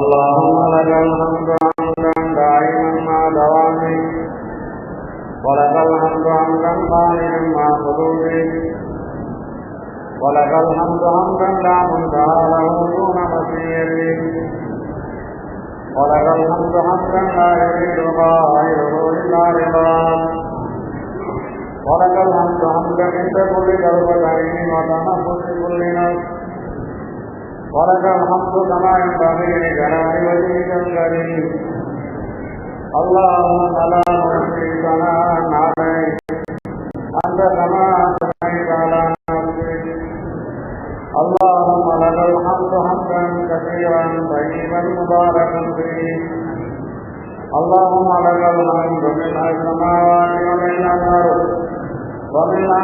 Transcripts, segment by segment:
اللهم لك الحمد حمدا دائما مع دوامه ولك الحمد حمدا قائما مع حدوده ولك الحمد حمدا لا منتهى له دون مسيره ولك الحمد حمدا لا يريد غيره الا رضاك. ولك الحمد حمدا عند كل كربة وتنفس كل نفس. ولك الحمد كما ينبغي لجلال وجهك الكريم اللهم لا نحصي ثناء عليك انت كما اثنيت على نفسك اللهم لك الحمد حمدا كثيرا طيبا مباركا فيه اللهم لك الحمد من السماوات ومن الارض ومن ما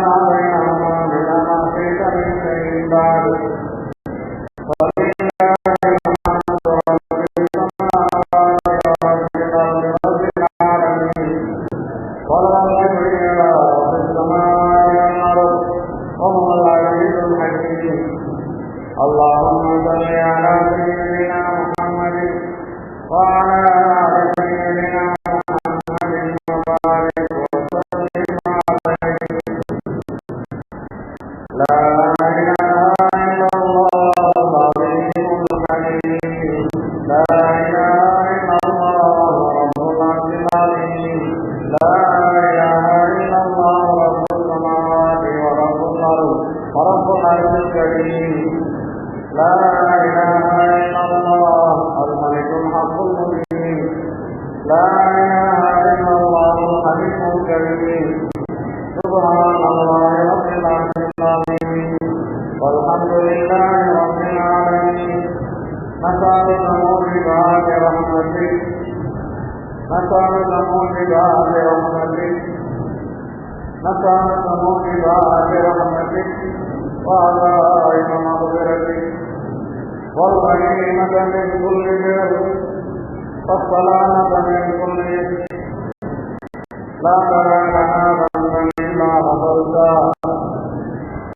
العرش العظيم والحمد لله رب العالمين نسألك موجبات رحمتك نسألك موجبات رحمتك نسألك موجبات رحمتك وعزائم مغفرتك والغنيمة من كل بر والسلامة من كل إثم لا تدع لنا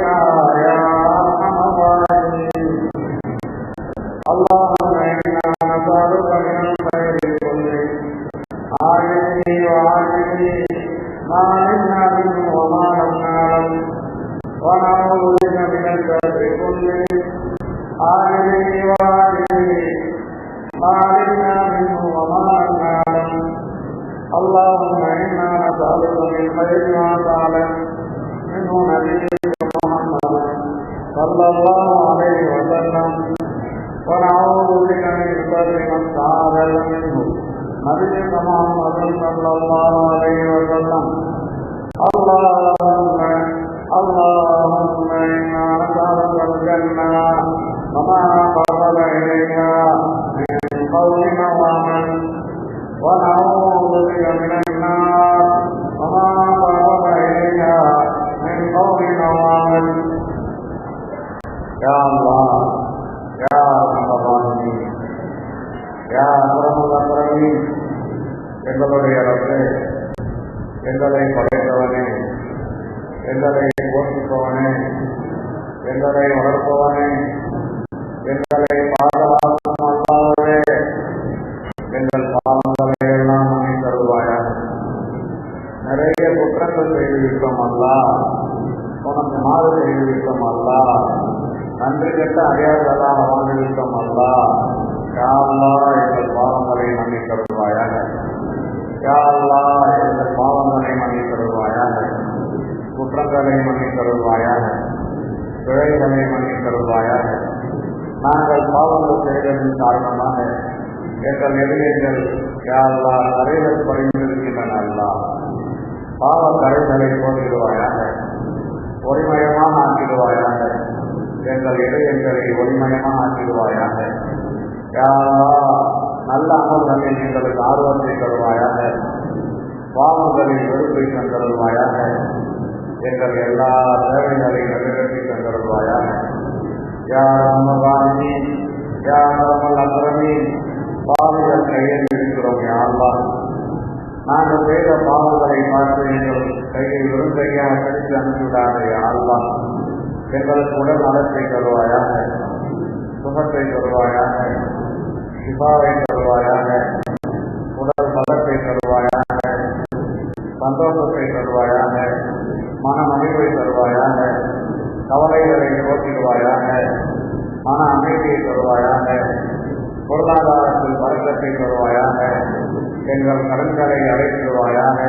Yeah. صلى الله عليه وسلم. ونعوذ بك من شر ما استعاذ منه. نبيك محمد صلى الله عليه وسلم. اللهم اللهم إنا نسألك الجنة وما قرب إليها من قول وعمل ونعوذ بك من النار وما قرب إليها من قول وعمل Ya Allah, Ya Rabbani, Ya Rabbul Akhirin, எங்களுடைய ரப்பு எங்களை படைத்தவனே எங்களை போஷிப்பவனே எங்களை வளர்ப்பவனே எங்களை பாதுகாப்பவனே எங்கள் பாவங்களை எல்லாம் நீ தருவாயா நிறைய குற்றங்கள் செய்துவிட்டோம் அல்ல உனக்கு மாதிரி செய்துவிட்டோம் அல்ல اندر کیسا آ گیا سدا ہمارے کا مسئلہ کیا اللہ استقبال ہمارے ہمیں پاپ ہرے ہرے کو எங்கள் இதயங்களை ஒளிமயமாக ஆக்கிடுவாயாக யாரா நல்ல அமல்களில் எங்களுக்கு ஆர்வத்தை தருவாயாக பாவங்களில் வெறுப்பை தந்தருவாயாக எங்கள் எல்லா தேவைகளையும் நிறைவேற்றி தந்தருவாயாக யார் அம்மகாமி யார் அமல் அக்கிரமி பாவிகள் கையில் இருக்கிறோம் யாரெல்லாம் நாங்கள் செய்த பாவங்களை பார்த்து எங்கள் கையை வெறும் கையாக கடித்து அனுப்பிவிடாதே யாரெல்லாம் எங்களுக்கு உடல் நலத்தை தருவாயாக சுகத்தை தருவாயாக சிவாவை தருவாயாக உடல் பலத்தை தருவாயாக சந்தோஷத்தை தருவாயாக மன மகிழ்வை தருவாயாக கவலைகளை போக்கிடுவாயாக மன அமைதியை தருவாயாக பொருளாதாரத்தில் வழக்கத்தை தருவாயாக எங்கள் கடன்களை அடைத்திடுவாயாக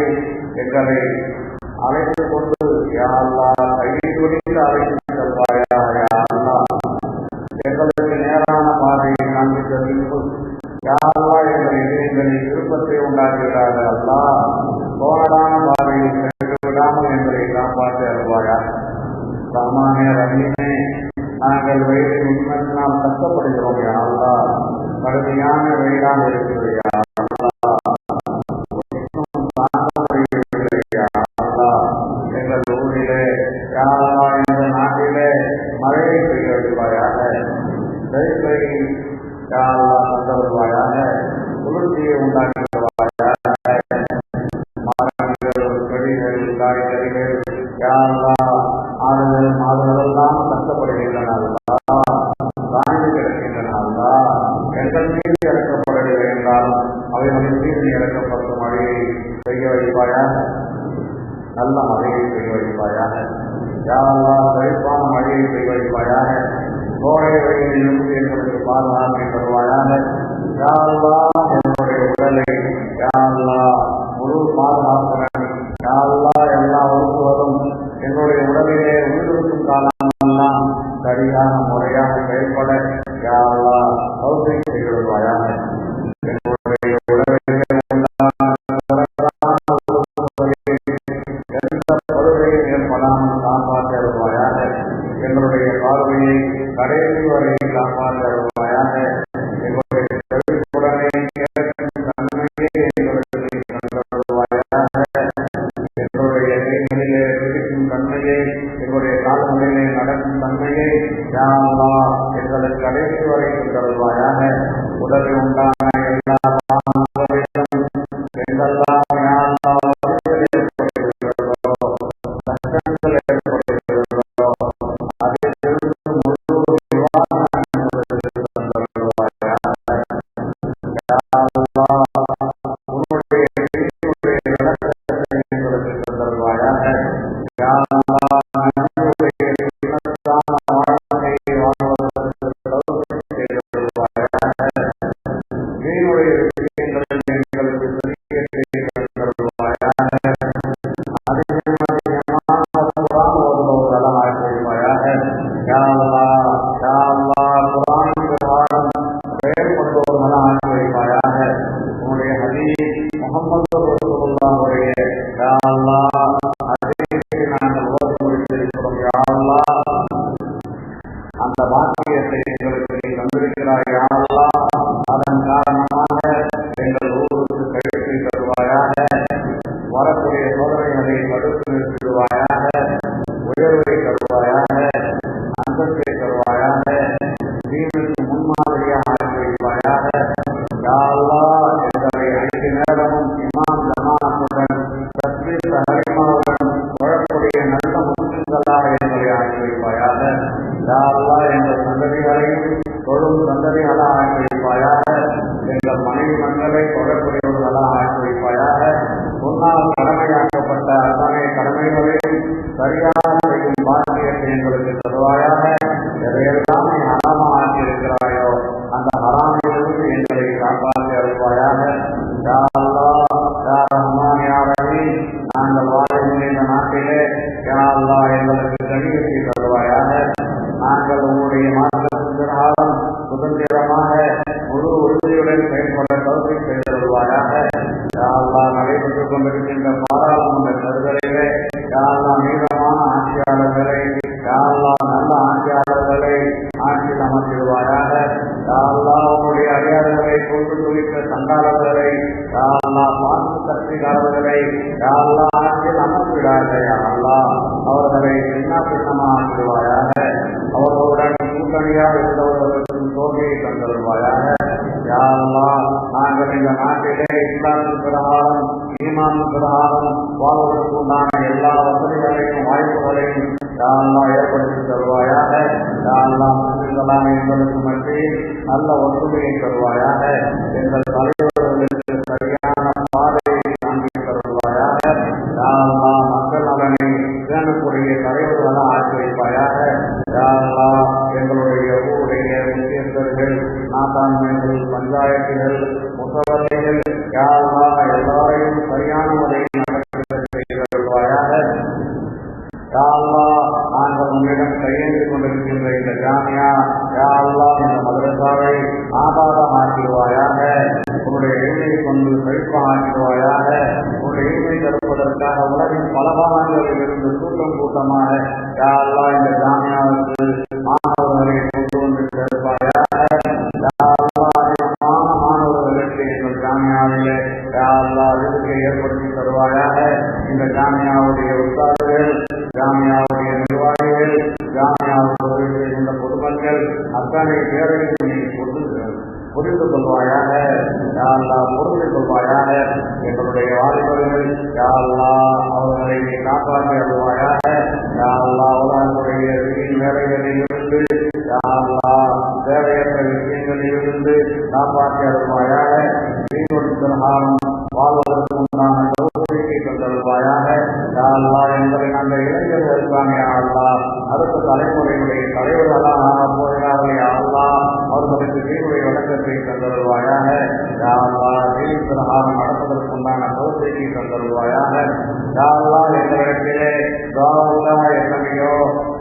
பாதையில் எங்களை அழைத்து கொண்டு யாரா கையை துணிந்து அழைத்து செல்வாயா யாரா எங்களுக்கு நேரான பாதையை காண்பி செல்லும் யாரா எங்கள் இதயங்களில் விருப்பத்தை உண்டாக்குகிறார்கள் அல்லா கோணடான பாதையை விடாமல் எங்களை காப்பாற்றி அருவாயா சாமானிய அன்னிமே நாங்கள் வெயிலில் உண்மையினால் கஷ்டப்படுகிறோம் யாரா கடுமையான வெயிலாக இறக்கப்பட்ட மழையை பெய்ய வைப்பாயாக நல்ல மழையை பெய்ய வைப்பாயாக யாரெல்லாம் செழிப்பான மழையை பெய்ய வைப்பாயாக கோடை வெயிலிருந்து எங்களுக்கு பாதுகாப்பை தருவாயாக யாரெல்லாம் என்னுடைய உடலை யாரெல்லாம் முழு பாதுகாப்புடன் யாரெல்லாம் எல்லா உறுப்புகளும் என்னுடைய உடலிலே உயிரிழக்கும் காலமெல்லாம் சரியான அனைவரின் சரியான நாங்கள் இந்த நாட்டிலே இஸ்லாமின் பிரகாரம் ஈமான் பிரகாரம் வாழ்வதற்கு உண்டான எல்லா வசதிகளையும் வாய்ப்புகளையும் யாரெல்லாம் ஏற்படுத்தி தருவாயாக யாரெல்லாம் முஸ்லிம்களான எங்களுக்கு மத்தியில் நல்ல ஒற்றுமையை தருவாயாக எங்கள் தலைவர்களுக்கு சரியான பாதையை காண்பி தருவாயாக யாரெல்லாம் மக்கள் நலனை பேணக்கூடிய தலைவர்களாக ஆக்கி வைப்பாயாக யாரெல்லாம் எங்களுடைய ஊருடைய முக்கியஸ்தர்கள் நாட்டாண்மைகள் பஞ்சாயத்துகள் நாங்கள் உங்களிடம் கையேந்தி கொண்டிருக்கின்ற இந்த ஜாமியா யா அல்லா இந்த மதரசாவை ஆபாதமாக்கிடுவாயாக உன்னுடைய எளிமையை கொண்டு செழிப்பமாக்கிடுவாயாக உன்னுடைய எளிமை தடுப்பதற்காக உலகின் பல பாகங்களில் இருந்து கூட்டம் கூட்டமாக அல்லா இந்த ஜாமியாவுக்கு அத்தனை பேரையும் நீ புரிந்து புரிந்து கொள்வாயாக. யாழ்லா புரிந்து கொள்வாயாக. எங்களுடைய வாலிபர்கள் யாழ்லா அவர்களை நீ காப்பாற்றி அருள்வாயாக. யாழ்லா அவர்களுடைய வேலைகளில் இருந்து யாழ்லா தேவையற்ற விஷயங்களில் காப்பாற்றி அருள்வாயாக. தீர்வெடுத்தல் அடுத்த தலைமுறையுடைய தலைவர்களாக ஆகப் போகிறார்கள் அவர் தனக்கு தீர்வுடைய வழக்கத்தை தந்தருவாயாக யாழ்லா பிரகாரம் நடப்பதற்கு உண்டான கோரிக்கையை தந்தருவாயாக யாரெல்லாம் எங்களிடத்திலே துவாரல்லா எத்தனையோ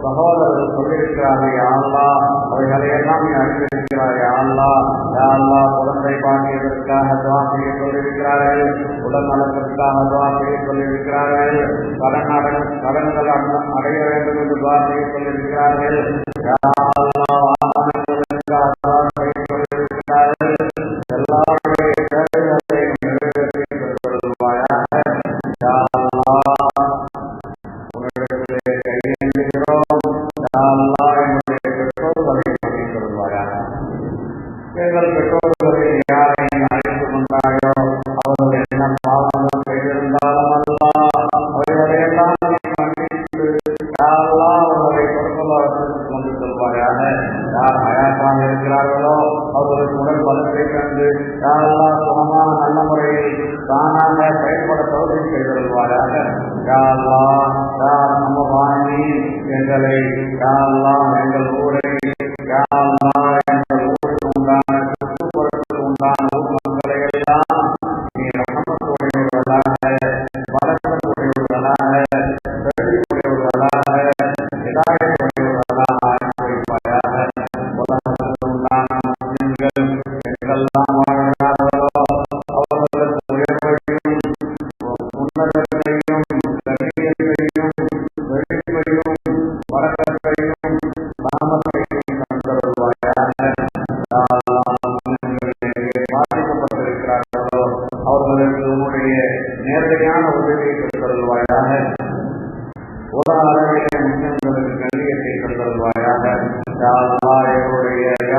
சகோதரர்கள் சொல்லியிருக்கிறார்கள் யாழ்லா அவைகளை எல்லாம் நீ அறிந்திருக்கிறாய் யாழ்லா யாழ்லா குழந்தை பாண்டியதற்காக துவா செய்ய சொல்லியிருக்கிறார்கள். உடல் நலத்திற்காக துவா செய்ய சொல்லியிருக்கிறார்கள். கடன் கடன்கள் அடைய வேண்டும் என்று துவா செய்ய சொல்லியிருக்கிறார்கள். செல்வாயாக யார் அழகாக இருக்கிறார்களோ அவர்களுக்கு உடல் பலத்தை கண்டு யாரெல்லாம் சுகமான நல்ல முறையில் தானாக செயல்பட தோல்வி செய்திருவாயாக யாரெல்லாம் யார் நம்ம வாங்கி எங்களை யாரெல்லாம் எங்கள் ஊரை யாரெல்லாம்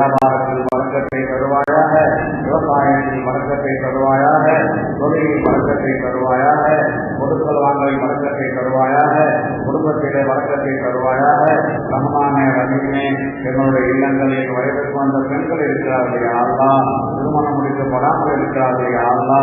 எங்களுடைய வியாபாரத்தில் வழக்கத்தை தருவாயாக விவசாயத்தில் வழக்கத்தை தருவாயாக தொழிலில் வழக்கத்தை தருவாயாக கொடுக்கல் வாங்கல் வழக்கத்தை தருவாயாக குடும்பத்திலே வழக்கத்தை தருவாயாக ரஹ்மான ரஹீமே எங்களுடைய இல்லங்களில் வயதுக்கு வந்த பெண்கள் இருக்கிறார்கள் யாழ்லா திருமணம் முடிக்கப்படாமல் இருக்கிறார்கள் யாழ்லா